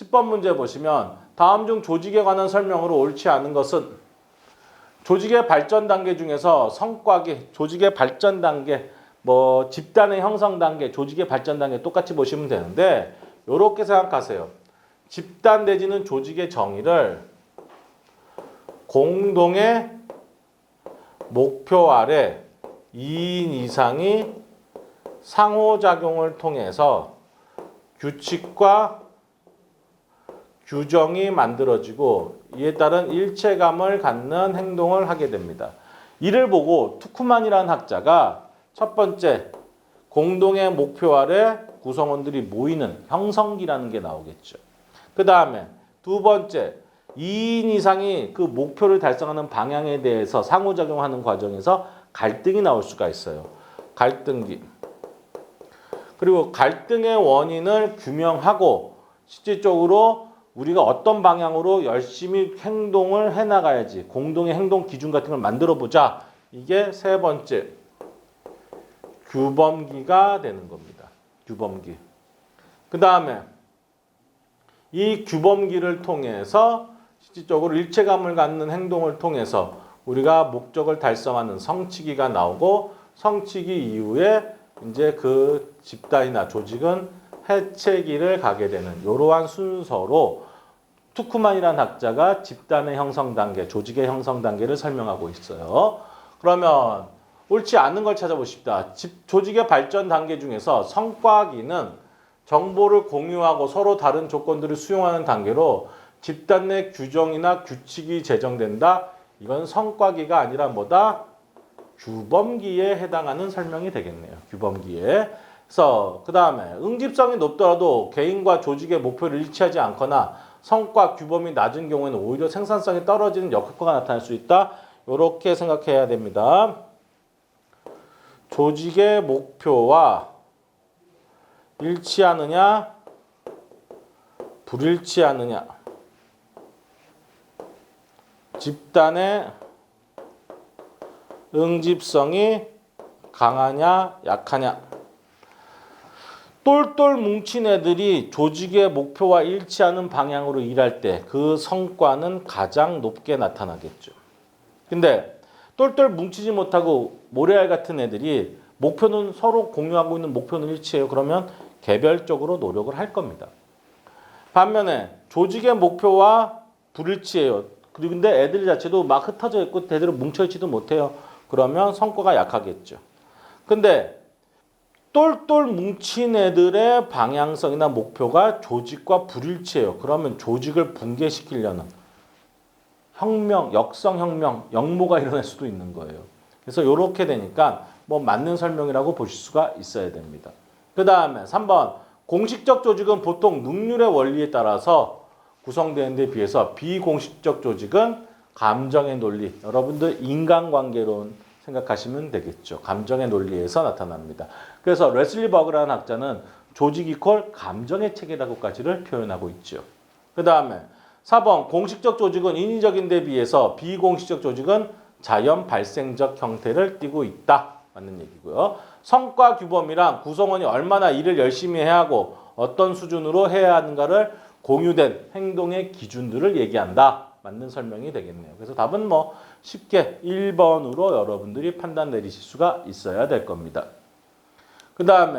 10번 문제 보시면 다음 중 조직에 관한 설명으로 옳지 않은 것은 조직의 발전 단계 중에서 성과기, 조직의 발전 단계, 뭐 집단의 형성 단계, 조직의 발전 단계 똑같이 보시면 되는데 요렇게 생각하세요. 집단 내지는 조직의 정의를 공동의 목표 아래 2인 이상이 상호작용을 통해서 규칙과 규정이 만들어지고 이에 따른 일체감을 갖는 행동을 하게 됩니다. 이를 보고 투쿠만이라는 학자가 첫 번째 공동의 목표 아래 구성원들이 모이는 형성기라는 게 나오겠죠. 그 다음에 두 번째 2인 이상이 그 목표를 달성하는 방향에 대해서 상호작용하는 과정에서 갈등이 나올 수가 있어요. 갈등기. 그리고 갈등의 원인을 규명하고 실질적으로 우리가 어떤 방향으로 열심히 행동을 해 나가야지 공동의 행동 기준 같은 걸 만들어 보자. 이게 세 번째 규범기가 되는 겁니다. 규범기. 그 다음에 이 규범기를 통해서 실질적으로 일체감을 갖는 행동을 통해서 우리가 목적을 달성하는 성취기가 나오고 성취기 이후에 이제 그 집단이나 조직은 해체기를 가게 되는 이러한 순서로 투쿠만이라는 학자가 집단의 형성 단계, 조직의 형성 단계를 설명하고 있어요. 그러면 옳지 않은 걸 찾아보십시다. 집, 조직의 발전 단계 중에서 성과기는 정보를 공유하고 서로 다른 조건들을 수용하는 단계로 집단 내 규정이나 규칙이 제정된다. 이건 성과기가 아니라 뭐다? 규범기에 해당하는 설명이 되겠네요. 규범기에. 그래서 그 다음에 응집성이 높더라도 개인과 조직의 목표를 일치하지 않거나 성과 규범이 낮은 경우에는 오히려 생산성이 떨어지는 역효과가 나타날 수 있다. 이렇게 생각해야 됩니다. 조직의 목표와 일치하느냐, 불일치하느냐, 집단의 응집성이 강하냐, 약하냐. 똘똘 뭉친 애들이 조직의 목표와 일치하는 방향으로 일할 때 그 성과는 가장 높게 나타나겠죠. 근데 똘똘 뭉치지 못하고 모래알 같은 애들이 목표는 서로 공유하고 있는 목표는 일치해요. 그러면 개별적으로 노력을 할 겁니다. 반면에 조직의 목표와 불일치해요. 그리고 근데 애들 자체도 막 흩어져 있고 대대로 뭉쳐 있지도 못해요. 그러면 성과가 약하겠죠. 근데 똘똘 뭉친 애들의 방향성이나 목표가 조직과 불일치해요. 그러면 조직을 붕괴시키려는 혁명, 역성혁명, 역모가 일어날 수도 있는 거예요. 그래서 이렇게 되니까 뭐 맞는 설명이라고 보실 수가 있어야 됩니다. 그 다음에 3번 공식적 조직은 보통 능률의 원리에 따라서 구성되는 데 비해서 비공식적 조직은 감정의 논리, 여러분들 인간관계론 생각하시면 되겠죠. 감정의 논리에서 나타납니다. 그래서 레슬리 버그라는 학자는 조직 이퀄 감정의 체계라고까지를 표현하고 있죠. 그 다음에 4번 공식적 조직은 인위적인 데 비해서 비공식적 조직은 자연 발생적 형태를 띠고 있다. 맞는 얘기고요. 성과 규범이랑 구성원이 얼마나 일을 열심히 해야 하고 어떤 수준으로 해야 하는가를 공유된 행동의 기준들을 얘기한다. 맞는 설명이 되겠네요. 그래서 답은 뭐 쉽게 1번으로 여러분들이 판단 내리실 수가 있어야 될 겁니다. 그 다음에